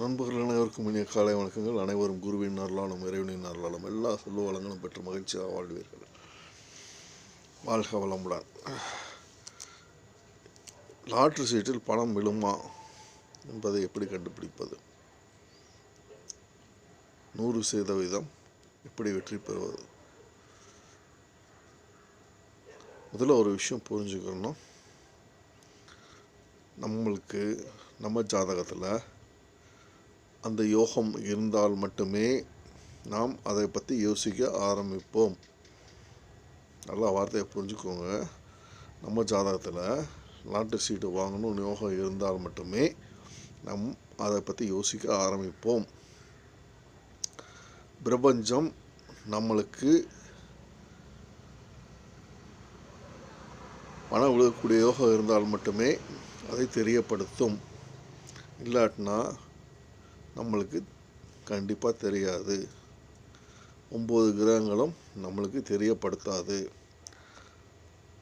நண்பர்கள் அனைவருக்கும் இனிய காலை வணக்கங்கள். அனைவரும் குருவின் அருளாலும் இறைவனின் அருளாலும் எல்லா செல்வ வளங்களும் பெற்று மகிழ்ச்சியாக வாழ்வீர்கள். வாழ்க வளமுடன். லாட்ரி சீட்டில் பணம் விழுமா என்பதை எப்படி கண்டுபிடிப்பது? நூறு சதவீதம் எப்படி வெற்றி பெறுவது? முதல்ல ஒரு விஷயம் புரிஞ்சுக்கணும். நம்மளுக்கு நம்ம ஜாதகத்தில் அந்த யோகம் இருந்தால் மட்டுமே நாம் அதை பற்றி யோசிக்க ஆரம்பிப்போம். நல்லா வார்த்தையை புரிஞ்சுக்கோங்க. நம்ம ஜாதகத்தில் லாட்டு சீட்டு வாங்கணும் யோகம் இருந்தால் மட்டுமே நம் அதை பற்றி யோசிக்க ஆரம்பிப்போம். பிரபஞ்சம் நம்மளுக்கு மன விழுகக்கூடிய யோகம் இருந்தால் மட்டுமே அதை தெரியப்படுத்தும். இல்லாட்டினா நம்மளுக்கு கண்டிப்பாக தெரியாது. ஒம்பது கிரகங்களும் நம்மளுக்கு தெரியப்படுத்தாது.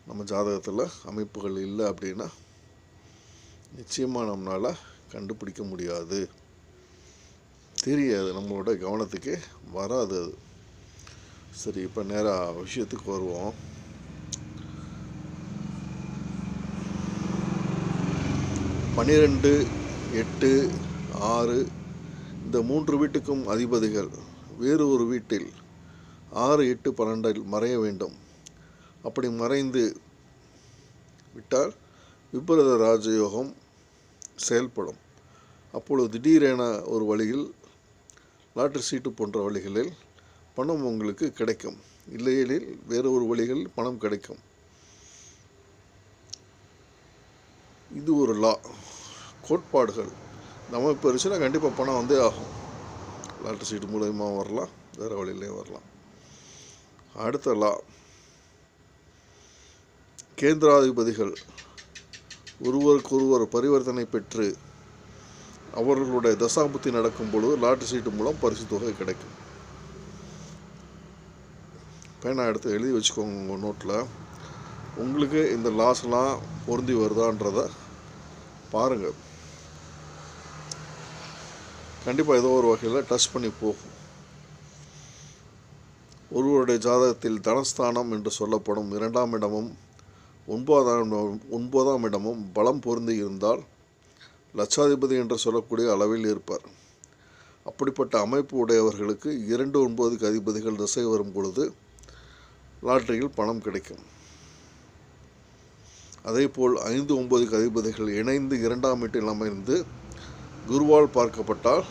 நம்ம ஜாதகத்தில் அமைப்புகள் இல்லை அப்படின்னா நிச்சயமாக நம்மளால் கண்டுபிடிக்க முடியாது. தெரியாது நம்மளோட கவனத்துக்கு வராது அது. சரி இப்போ நேராக விஷயத்துக்கு வருவோம். பன்னிரெண்டு எட்டு ஆறு இந்த மூன்று வீட்டுக்கும் அதிபதிகள். வேறு ஒரு வீட்டில் ஆறு எட்டு பன்னெண்டில் மறைய வேண்டும். அப்படி மறைந்து விட்டால் விபரீத ராஜயோகம் செயல்படும். அப்பொழுது திடீரென ஒரு வழியில் லாட்டரி சீட்டு போன்ற வழிகளில் பணம் உங்களுக்கு கிடைக்கும். இல்லையெனில் வேறு ஒரு வழிகளில் பணம் கிடைக்கும். இது ஒரு லா. கோட்பாடுகள். நம்ம இப்போ இருந்துச்சுன்னா கண்டிப்பாக பணம் வந்தே ஆகும். லாட்டரி சீட்டு மூலயமா வரலாம். வேறு வழியிலையும் வரலாம். அடுத்த லா கேந்திராதிபதிகள் ஒருவருக்கொருவர் பரிவர்த்தனை பெற்று அவர்களுடைய தசாபுத்தி நடக்கும் பொழுது லாட்டரி சீட்டு மூலம் பரிசு தொகை கிடைக்கும். பேனா எடுத்து எழுதி வச்சுக்கோங்க உங்கள் நோட்டில் உங்களுக்கு இந்த லாஸ்லாம் பொருந்தி வருதான்றத பாருங்கள் கண்டிப்பாக ஏதோ ஒரு வகையில் டச் பண்ணி போகும். ஒருவருடைய ஜாதகத்தில் தனஸ்தானம் என்று சொல்லப்படும் இரண்டாம் இடமும் ஒன்பதாம் ஒன்பதாம் இடமும் பலம் பொருந்தி இருந்தால் லட்சாதிபதி என்று சொல்லக்கூடிய அளவில் இருப்பார். அப்படிப்பட்ட அமைப்பு உடையவர்களுக்கு இரண்டு ஒன்பதுக்கு அதிபதிகள் திசை வரும் பொழுது லாட்டரியில் பணம் கிடைக்கும். அதேபோல் ஐந்து ஒன்பதுக்கு அதிபதிகள் இணைந்து இரண்டாம் வீட்டில் அமைந்து குருவால் பார்க்கப்பட்டால்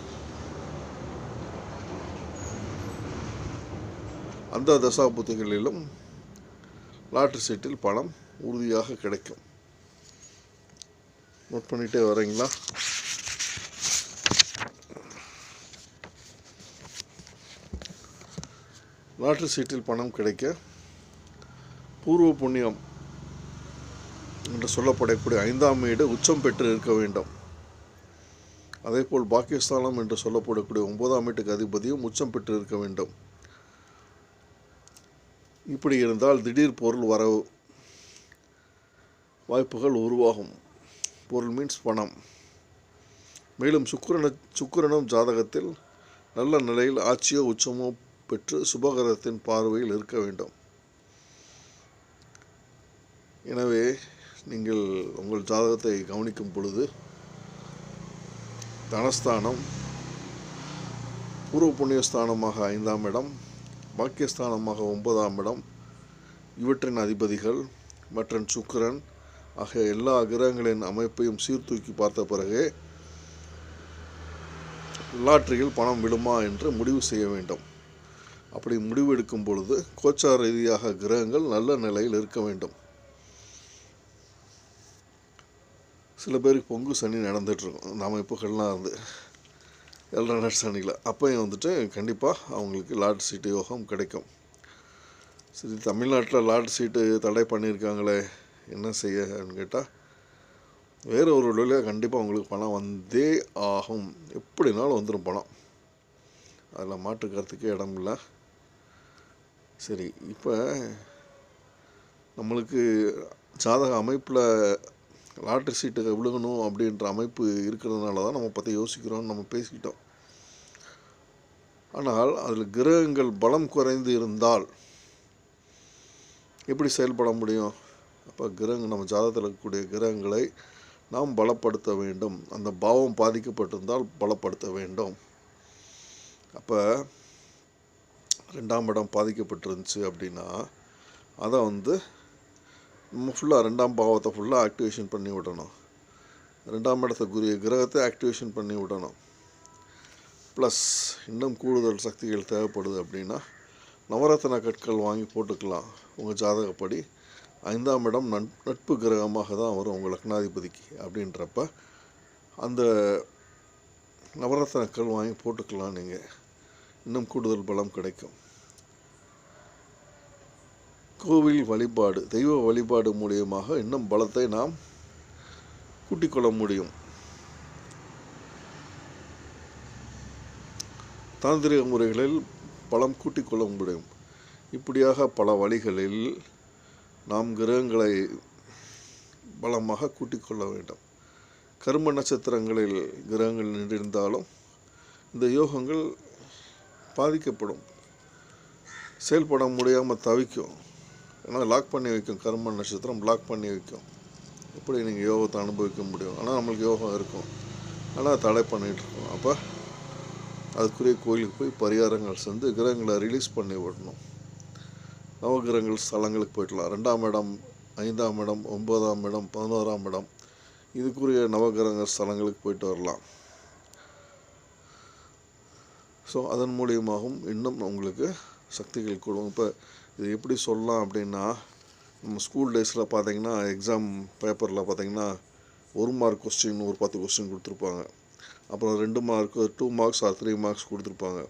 அந்த தசாபுத்திகளிலும் லாட்ரி சீட்டில் பணம் உறுதியாக கிடைக்கும். நோட் பண்ணிகிட்டே வரீங்களா? லாட்ரி சீட்டில் பணம் கிடைக்க பூர்வ புண்ணியம் என்று சொல்லப்படக்கூடிய ஐந்தாம் வீடு உச்சம் பெற்று இருக்க வேண்டும். அதேபோல் பாகிஸ்தானம் என்று சொல்லப்படக்கூடிய ஒன்பதாம் வீட்டுக்கு அதிபதியும் உச்சம் பெற்று இருக்க வேண்டும். இப்படி இருந்தால் திடீர் பொருள் வரவு வாய்ப்புகள் உருவாகும். பொருள் மீன்ஸ் பணம். மேலும் சுக்கரன சுக்கரனும் ஜாதகத்தில் நல்ல நிலையில் ஆட்சியோ உச்சமோ பெற்று சுபகரத்தின் பார்வையில் இருக்க வேண்டும். எனவே நீங்கள் உங்கள் ஜாதகத்தை கவனிக்கும் பொழுது தனஸ்தானம் பூர்வ புண்ணியஸ்தானமாக ஐந்தாம் இடம் பாக்கியஸ்தானமாக ஒன்பதாம் இடம். இவற்றின் அதிபதிகள் மற்றும் சுக்கிரன் ஆகிய எல்லா கிரகங்களின் அமைப்பையும் சீர்தூக்கி பார்த்த பிறகு லாட்டரியில் பணம் விடுமா என்று முடிவு செய்ய வேண்டும். அப்படி முடிவு எடுக்கும் பொழுது கோச்சார ரீதியாக கிரகங்கள் நல்ல நிலையில் இருக்க வேண்டும். சில பேருக்கு பொங்கு சனி நடந்துகிட்ருக்கும் இந்த அமைப்புகள்லாம் இருந்து நட்ஸ் சனியில். அப்போயும் வந்துட்டு கண்டிப்பாக அவங்களுக்கு லாட் சீட்டு யோகம் கிடைக்கும். சரி தமிழ்நாட்டில் லாட் சீட்டு தடை பண்ணியிருக்காங்களே என்ன செய்யன்னு கேட்டால் வேறு ஒரு வழியில் கண்டிப்பாக உங்களுக்கு பணம் வந்தே ஆகும். எப்படினாலும் வந்துடும் பணம். அதில் மாற்று இடம் இல்லை. சரி இப்போ நம்மளுக்கு ஜாதக அமைப்பில் லாட்ரி சீட்டு விழுகணும் அப்படின்ற அமைப்பு இருக்கிறதுனால தான் நம்ம பற்றி யோசிக்கிறோம்னு நம்ம பேசிக்கிட்டோம். ஆனால் அதில் கிரகங்கள் பலம் குறைந்து இருந்தால் எப்படி செயல்பட முடியும்? அப்போ கிரகங்கள் நம்ம ஜாதகத்தில் இருக்கக்கூடிய கிரகங்களை நாம் பலப்படுத்த வேண்டும். அந்த பாவம் பாதிக்கப்பட்டிருந்தால் பலப்படுத்த வேண்டும். அப்போ ரெண்டாம் இடம் பாதிக்கப்பட்டிருந்துச்சு அப்படின்னா அதை வந்து ஃபுல்லாக ரெண்டாம் பாவத்தை ஃபுல்லாக ஆக்டிவேஷன் பண்ணி விடணும். ரெண்டாம் இடத்துக்குரிய கிரகத்தை ஆக்டிவேஷன் பண்ணி விடணும். ப்ளஸ் இன்னும் கூடுதல் சக்திகள் தேவைப்படுது அப்படின்னா நவரத்ன கற்கள் வாங்கி போட்டுக்கலாம். உங்கள் ஜாதகப்படி ஐந்தாம் இடம் நட் நட்பு கிரகமாக தான் வரும் உங்கள் லக்னாதிபதிக்கு அப்படின்றப்ப அந்த நவரத்னக்கள் வாங்கி போட்டுக்கலாம் நீங்கள் இன்னும் கூடுதல் பலம் கிடைக்கும். கோவில் வழிபாடு தெய்வ வழிபாடு மூலியமாக இன்னும் பலத்தை நாம் கூட்டிக் கொள்ள முடியும். தாந்திரிக முறைகளில் பலம் கூட்டிக் கொள்ள முடியும். இப்படியாக பல வழிகளில் நாம் கிரகங்களை பலமாக கூட்டிக் கொள்ள வேண்டும். கர்ம நட்சத்திரங்களில் கிரகங்கள் நின்றிருந்தாலும் இந்த யோகங்கள் பாதிக்கப்படும். செயல்பட முடியாமல் தவிக்கும். ஏன்னா லாக் பண்ணி வைக்கும் கர்ம நட்சத்திரம் லாக் பண்ணி வைக்கும். எப்படி நீங்கள் யோகத்தை அனுபவிக்க முடியும்? ஆனால் நம்மளுக்கு யோகம் இருக்கும். ஆனால் தடை பண்ணிகிட்ருக்கோம் அப்போ அதுக்குரிய கோயிலுக்கு போய் பரிகாரங்கள் செஞ்சு கிரகங்களை ரிலீஸ் பண்ணி விடணும். நவகிரகங்கள் ஸ்தலங்களுக்கு போயிடலாம். ரெண்டாம் இடம் ஐந்தாம் இடம் ஒன்பதாம் இடம் பதினோராம் இடம். இதுக்குரிய நவகிரக ஸ்தலங்களுக்கு போயிட்டு வரலாம். ஸோ அதன் மூலியமாகவும் இன்னும் உங்களுக்கு சக்திகள் கூடும். இப்போ இது எப்படி சொல்லலாம் அப்படின்னா நம்ம ஸ்கூல் டேஸில் பார்த்தீங்கன்னா எக்ஸாம் பேப்பரில் பார்த்தீங்கன்னா ஒரு மார்க் கொஸ்டின் ஒரு பத்து கொஸ்டின் கொடுத்துருப்பாங்க. அப்புறம் ரெண்டு mark two marks or three marks கொடுத்துருப்பாங்க.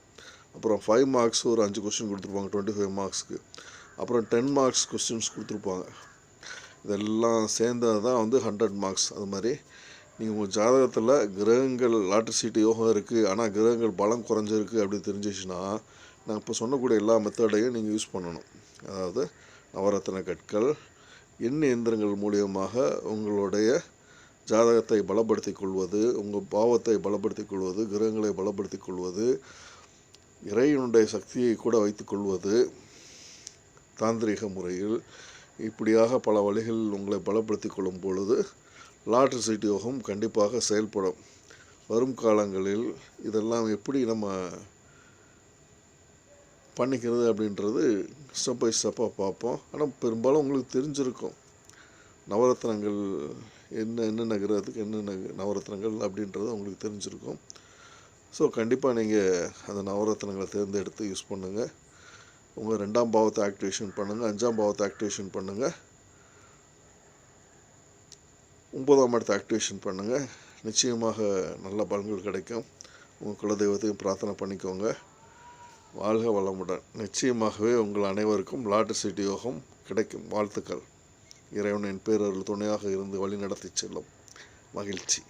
அப்புறம் ஃபைவ் மார்க்ஸ் ஒரு அஞ்சு கொஸ்டின் கொடுத்துருப்பாங்க டுவெண்ட்டி ஃபைவ் மார்க்ஸ்க்கு அப்புறம் டென் மார்க்ஸ் கொஸ்டின்ஸ் கொடுத்துருப்பாங்க. இதெல்லாம் சேர்ந்தது தான் வந்து ஹண்ட்ரட் மார்க்ஸ் அது மாதிரி நீங்கள் உங்கள் ஜாதகத்தில் கிரகங்கள் லாட்டரி சீட்டு யோகம் இருக்குது ஆனால் கிரகங்கள் பலம் குறைஞ்சிருக்கு அப்படின்னு தெரிஞ்சிச்சுன்னா நான் இப்போ சொன்னக்கூடிய எல்லா மெத்தடையும் நீங்கள் யூஸ் பண்ணணும். அதாவது நவரத்ன கற்கள் எண் இயந்திரங்கள் மூலியமாக உங்களுடைய ஜாதகத்தை பலப்படுத்திக் கொள்வது உங்கள் பாவத்தை பலப்படுத்திக் கொள்வது கிரகங்களை பலப்படுத்திக் கொள்வது இறைவனுடைய சக்தியை கூட வைத்துக்கொள்வது தாந்திரிக முறையில். இப்படியாக பல வழிகளில் உங்களை பலப்படுத்திக் கொள்ளும் பொழுது லாட்ரி சீட்டு யோகம் கண்டிப்பாக செயல்படும். வரும் காலங்களில் இதெல்லாம் எப்படி நம்ம பண்ணிக்கிறது அப்படின்றது ஸ்டெப் பை ஸ்டெப்பாக பார்ப்போம். ஆனால் பெரும்பாலும் உங்களுக்கு தெரிஞ்சிருக்கும். நவரத்னங்கள் என்ன என்னென்ன கிரகத்துக்கு என்னென்ன நவரத்னங்கள் அப்படின்றது உங்களுக்கு தெரிஞ்சிருக்கும். ஸோ கண்டிப்பாக நீங்கள் அந்த நவரத்னங்களை தேர்ந்தெடுத்து யூஸ் பண்ணுங்கள் உங்கள் ரெண்டாம் பாவத்தை ஆக்டிவேஷன் பண்ணுங்கள் அஞ்சாம் பாவத்தை ஆக்டிவேஷன் பண்ணுங்கள் ஒன்பதாம் இடத்தை ஆக்டிவேஷன் பண்ணுங்கள் நிச்சயமாக நல்ல பலன்கள் கிடைக்கும். உங்கள் குலதெய்வத்தையும் பிரார்த்தனை பண்ணிக்கோங்க. வாழ்க வளமுடன். நிச்சயமாகவே உங்கள் அனைவருக்கும் லாட்டரி சீட்டு யோகம் கிடைக்கும். வாழ்த்துக்கள். இறைவனின் பேரருள் துணையாக இருந்து வழி நடத்தி செல்லும். மகிழ்ச்சி.